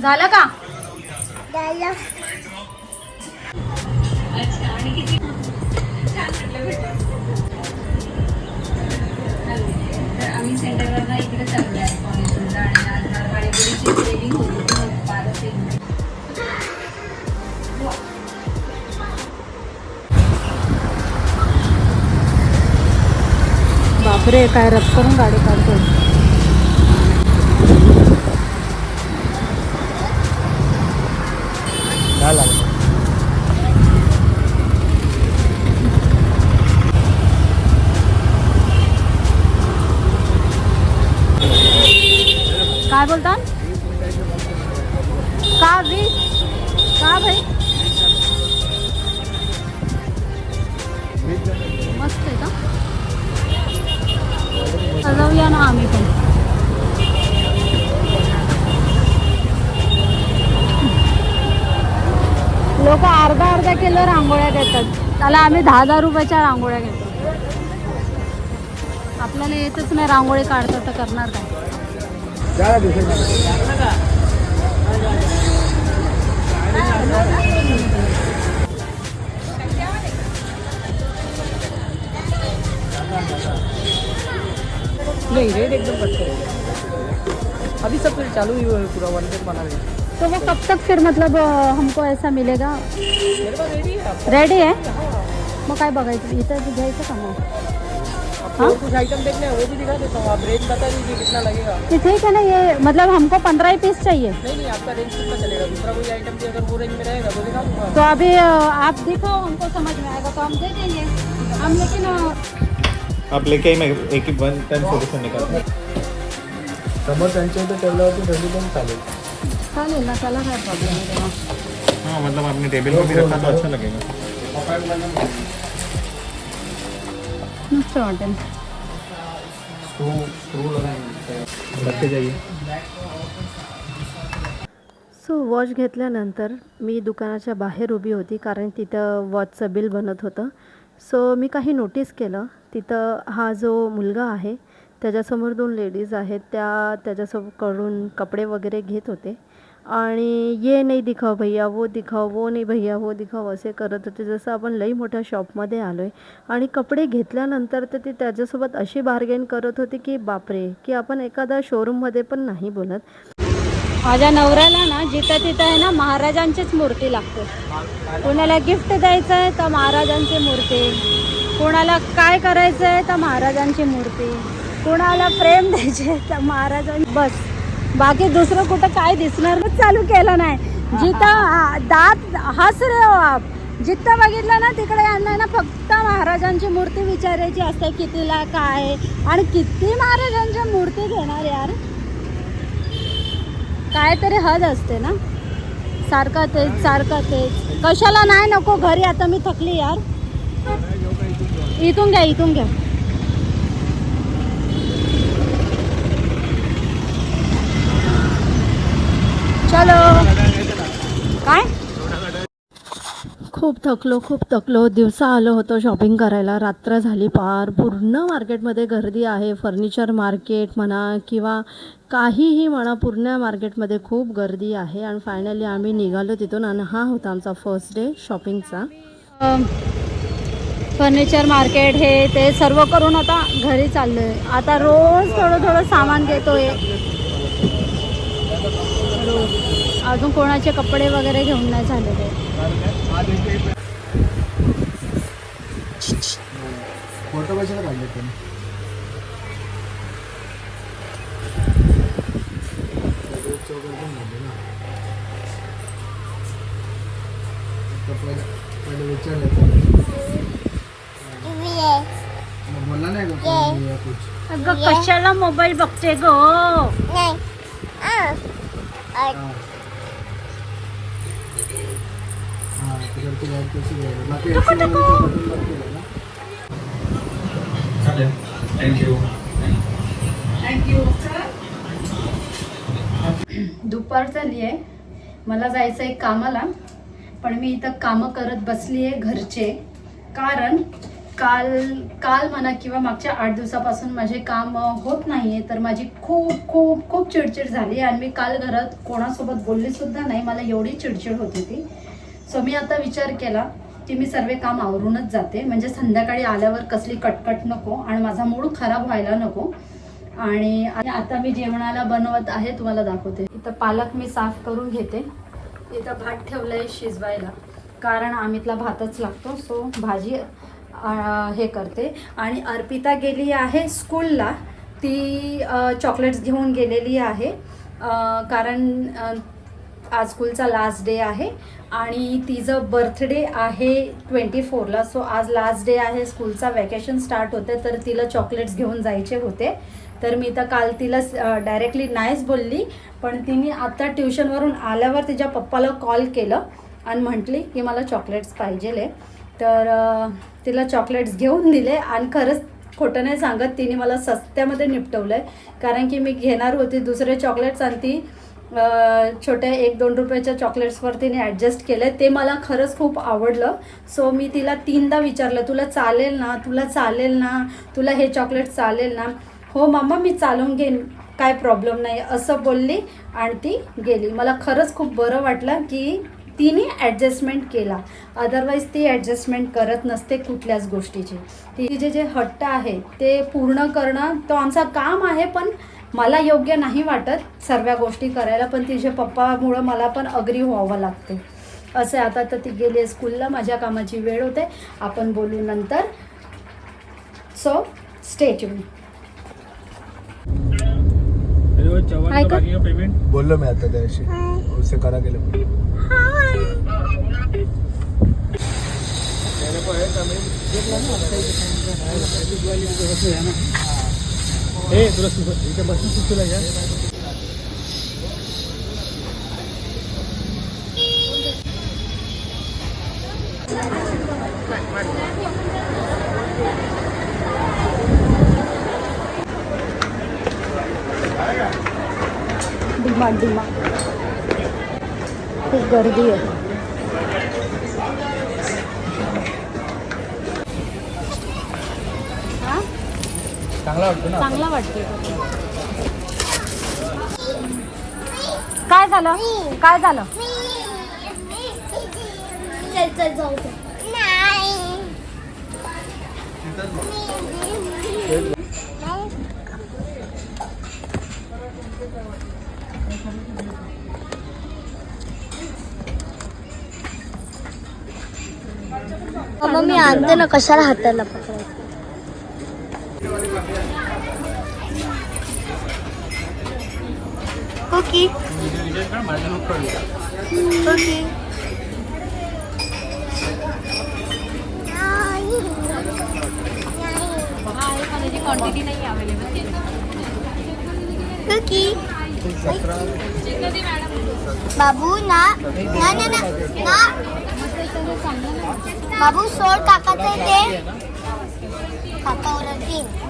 झालं का? आम्ही सेंटरवरनं इकडे चाललो आहे कॉलेजला बापरे काय रफ करून गाडी काढतो काय बोलता का वीस का भाई? मस्त आहे का? सजवूया ना आम्ही पण. लोक अर्धा अर्धा किलो रांगोळ्या देतात त्याला आम्ही दहा दहा रुपयाच्या रांगोळ्या घेतो. आपल्याला येतच नाही रांगोळी काढता तर करणार काय? नहीं रेट एकदम कट अभी सब फिर चालू ही हुआ है पूरा वन डेट बना रहे तो वो कब तक फिर मतलब हमको ऐसा मिलेगा? रेडी है। रेडी आहे मग काय बघायचं इथं घ्यायचं का मग आपको कुछ आइटम देखने हैं वो भी दिखा देता हूँ आप रेंज बता दीजिए कितना लगेगा। ये ठीक है ना ये मतलब हमको पंद्रह ही पीस चाहिए। नहीं नहीं आपका रेंज कितना चलेगा? दूसरा कोई आइटम भी अगर वो रेंज में रहेगा तो दिखा दूँगा। तो अभी आप दिखाओ हमको समझ में आएगा तो हम दे देंगे। हम लेकिन आप लेके आई मैं एक ही वन टाइम सोल्यूशन निकालता समोर त्यांच्या इथे ठेवल्यावरती घरी पण चालेल चालेल ना त्याला काय प्रॉब्लेम आहे हाँ मतलब आपने टेबल पे भी रखा तो अच्छा लगेगा। मस्त वाटेल. सो वॉच घेतल्यानंतर मी दुकानाच्या बाहेर उभी होती कारण तिथं वॉचचं बिल बनत होतं. सो मी काही नोटीस केलं. तिथं हा जो मुलगा आहे त्याच्यासमोर दोन लेडीज आहेत. त्या त्याच्यासमोरकडून कपडे वगैरे घेत होते. आणि ये नाही दिखाव भैया वो दिखाव वो नाही भैया वो दिखाव असे करत होते. जसं आपण लई मोठ्या शॉपमध्ये आलो आहे आणि कपडे घेतल्यानंतर तर ती त्याच्यासोबत अशी बार्गेन करत होती की बापरे की आपण एखादा शोरूममध्ये पण नाही बोलत. माझ्या नवऱ्याला ना जिथं तिथं आहे ना महाराजांचीच मूर्ती लागते. कोणाला गिफ्ट द्यायचं आहे तर महाराजांची मूर्ती. कोणाला काय करायचं आहे तर महाराजांची मूर्ती. कोणाला प्रेम द्यायचे आहे तर महाराजां बस. बाकी दुसरं कुठं काय दिसणारच चालू केलं नाही. जिथं दात हस रे हो आप जिथं बघितलं ना तिकडे यांना ना फक्त महाराजांची मूर्ती विचारायची असते कितीला काय आणि किती महाराजांची मूर्ती घेणार यार. काहीतरी हद असते ना. सारखं तेच सारखं तेच. कशाला नाही नको घरी आता मी थकली यार. इथून घ्या इथून घ्या. चलो. काय? खूप थकलो खूप थकलो. दिवसा आलो होतो शॉपिंग करायला. रात्र झाली पार. पूर्ण मार्केटमध्ये गर्दी आहे. फर्निचर मार्केट म्हणा किंवा काहीही म्हणा पूर्ण मार्केटमध्ये खूप गर्दी आहे. आणि फायनली आम्ही निघालो तिथून आणि हा होता आमचा फर्स्ट डे शॉपिंगचा फर्निचर मार्केट हे ते सर्व करून आता घरी चाललो आहे आता रोज थोडं थोडं सामान घेतोय. रोज अजून कोणाचे कपडे वगैरे घेऊन नाही झालेले फोटो कशाला काढले? अगं कशाला मोबाईल बघते गो? थँक्यू दुपार झाली आहे. मला जायचं आहे कामाला पण मी इथं कामं करत बसली आहे घरचे. कारण काल काल म्हणा किंवा मागच्या आठ दिवसापासून माझे काम होत नाही आहे तर माझी खूप खूप खूप चिडचिड झाली आणि मी काल घरात कोणासोबत बोलली सुद्धा नाही. मला एवढी चिडचिड होत होती. सो मी आता विचार केला की मी सर्व काम आवरूनच जाते. म्हणजे संध्याकाळी आल्यावर कसली कटकट नको आणि माझा मूड खराब व्हायला नको. आणि आता मी जेवणाला बनवत आहे तुम्हाला दाखवते. इथं पालक मी साफ करून घेते. इथं भात ठेवलंय शिजवायला. कारण आम्हीतला भातच लागतो. सो भाजी हे करते. आणि अर्पिता गेली आहे स्कूलला. ती चॉकलेट्स घेऊन गेलेली आहे. कारण आज स्कूलचा लास्ट डे आहे. आणि तिचं बर्थडे आहे ट्वेंटी फोरला सो आज लास्ट डे आहे. स्कूलचा वॅकेशन स्टार्ट होते तर तिला चॉकलेट्स घेऊन जायचे होते. तर मी तर काल तिला डायरेक्टली नाहीच बोलली. पण तिने आता ट्युशनवरून आल्यावर तिच्या पप्पाला कॉल केलं. आणि म्हटली की मला चॉकलेट्स पाहिजे तर तिला चॉकलेट्स घेऊन दिले आणि खरंच खोटं नाही सांगत तिने मला सस्त्यामध्ये निपटवलं आहे कारण की मी घेणार होती दुसरे चॉकलेट्स आणि ती छोट्या एक दोन रुपयाच्या चॉकलेट्सवर तिने ॲडजस्ट केलं. ते मला खरंच खूप आवडलं. सो मी तिला तीनदा विचारलं तुला चालेल ना? तुला चालेल ना? तुला हे चॉकलेट चालेल ना? हो मामा मी चालवून घेईन. काय प्रॉब्लेम नाही. असं बोलली आणि ती गेली. मला खरंच खूप बरं वाटलं की तिने ॲडजस्टमेंट केला. अदरवाईज ती ॲडजस्टमेंट करत नसते कुठल्याच गोष्टीची. तिचे जे हट्ट आहे ते पूर्ण करणं तो आमचा काम आहे पण मला योग्य नाही वाटत सर्व गोष्टी करायला पण तिच्या पप्पामुळं मला पण अग्री व्हावं लागते. असं. आता तर ती गेली स्कूलला माझ्या कामाची वेळ होते. आपण बोलू नंतर. सो स्टे ट्यून ऐका. पेमेंट बोललो मी आता त्याशी उसे करा गेले. हे तुला इथे बसून सुचलं या डिमांड डिमांड. खूप गर्दी आहे. चांगला वाटतो ना चांगला वाटतोय. काय झालं? काय झालं? चल चल जाऊ दे. नाही. मग मी आणते ना कशाला हाताला Cookie. ओके. क्वांटिटी नाही अवेलेबल कुकी बाबू ना. ना ना ना. ना. बाबू सोड काकाचं ते. काका ओरडतील.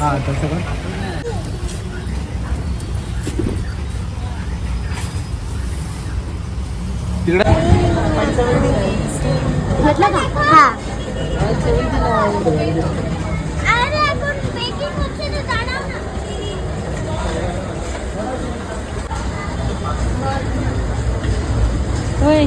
हा तसं पण घेतला का हा अरे आपण बेकिंग होते ना जाणार ना होय